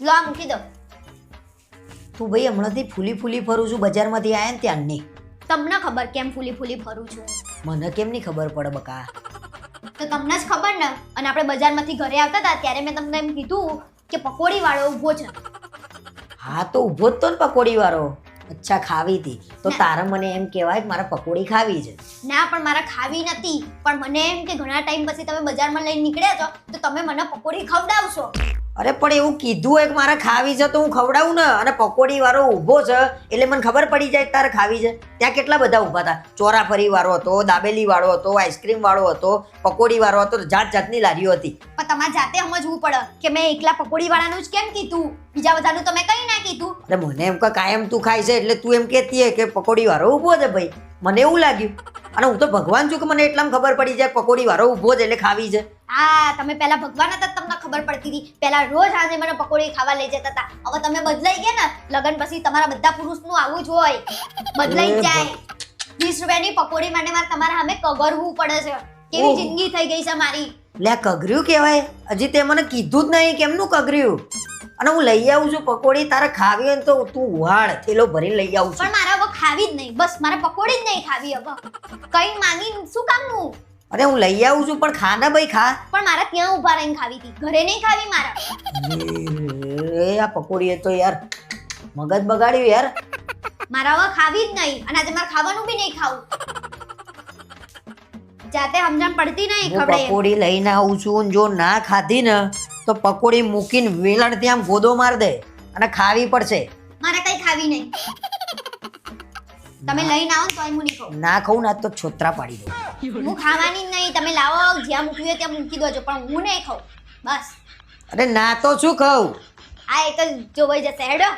લો આ મૂકી દો તું ભાઈ હમણાંથી ફૂલી ફૂલી ફરું છું બજારમાંથી આયા ને ત્યારની તમને ખબર કેમ ફૂલી ફૂલી ફરું છું? મને કેમ નહીં ખબર પડે બકા? તો તમને જ ખબર ને? અને આપણે બજારમાંથી ઘરે આવતા હતા ત્યારે મેં તમને એમ કીધું કે પકોડી વાળો ઊભો છે. હા તો ઊભો જ તો ને પકોડી વાળો અચ્છા ખાવી હતી. તો. તારે મને એમ કહેવાય કે મારે પકોડી ખાવી છે. ના પણ મારા ખાવી નથી. પણ મને એમ કે ઘણા ટાઈમ પછી તમે બજારમાં લઈને નીકળ્યા છો તો તમે મને પકોડી ખવડાવશો. અરે પણ એવું કીધું હોય કે મારે ખાવી છે તો હું ખવડાવું ને? અને પકોડી વાળો ઊભો છે એટલે મને ખબર પડી જાય તારે ખાવી છે. ત્યાં કેટલા બધા ઊભા હતા? ચોરાફરી વાળો હતો દાબેલી વાળો હતો આઈસ્ક્રીમ વાળો હતો પકોડી વાળો હતો જાત જાતની લારીઓ હતી. પણ તમારે જાતે સમજવું પડે કે મેં એકલા પકોડી વાળાનું જ કેમ કીધું? બીજા બધાનું તમે કઈ ના કીધું. અરે મને એમ કે કાયમ તું ખાય છે એટલે તું એમ કહેતી કે પકોડી વાળો ઊભો છે ભાઈ. મને એવું લાગ્યું. અને હું તો ભગવાન છું કે મને એટલામાં ખબર પડી જાય પકોડી વાળો ઊભો જ એટલે ખાવી છે. હા તમે પહેલા ભગવાન હતા તમને ખબર પડતી હતી. પહેલા રોજ આજે મને પકોડી ખાવા લઈ જતા હતા. હવે તમે બદલાઈ ગયા ને લગન પછી તમારા બધા પુરુષનું આવું જ હોય. બદલાઈ જાય. વીસ રૂપિયાની પકોડી માટે મારે તમારા સામે કગરવું પડે છે. કેવી જિંદગી થઈ ગઈ છે મારી. લે કગર્યું કહેવાય? હજી તે મને કીધું જ નહીં કેમનું કગર્યું? અને હું લઈ આવું છું પકોડી તારે ખાવી હોય તો તું વાળ થેલો ભરીને લઈ આવું છું. પણ મારે હવે ખાવી જ નહીં. બસ મારે પકોડી જ નહીં ખાવી હવે. કઈ માંગી શું કામનું? અરે હું લઈ આવું છું પણ ખા ને ભાઈ ખા. પણ મારે ત્યાં ઊભા રહીને ખાવી હતી. ઘરે નહીં ખાવી મારે. એ આ પકોડીએ તો યાર મગજ બગાડ્યું યાર. મારા હવે ખાવી જ નહીં. અને આજે મારે ખાવાનું બી નહીં ખાવું. જાતે સમજણ પડતી નહીં ખબર પકોડી લઈને આવું છું જો ના ખાધી ને તો પકોડી મૂકીને વેલણ ત્યાં ગોદો માર દે અને ખાવી પડશે. મારે કઈ ખાવી નહીં. તમે લઈને આવો તોય હું નહીં ખાઉં. ના ખાઉં ના તો છોતરા પાડી દઉં હું ખાવાની જ નહીં. તમે લાવો જ્યાં મૂકવી હોય ત્યાં મૂકી દેજો પણ હું નહીં ખાઉં. બસ. અરે ના તો શું ખાઉં? આ એક જ જોવાઈ જશે. હેડો.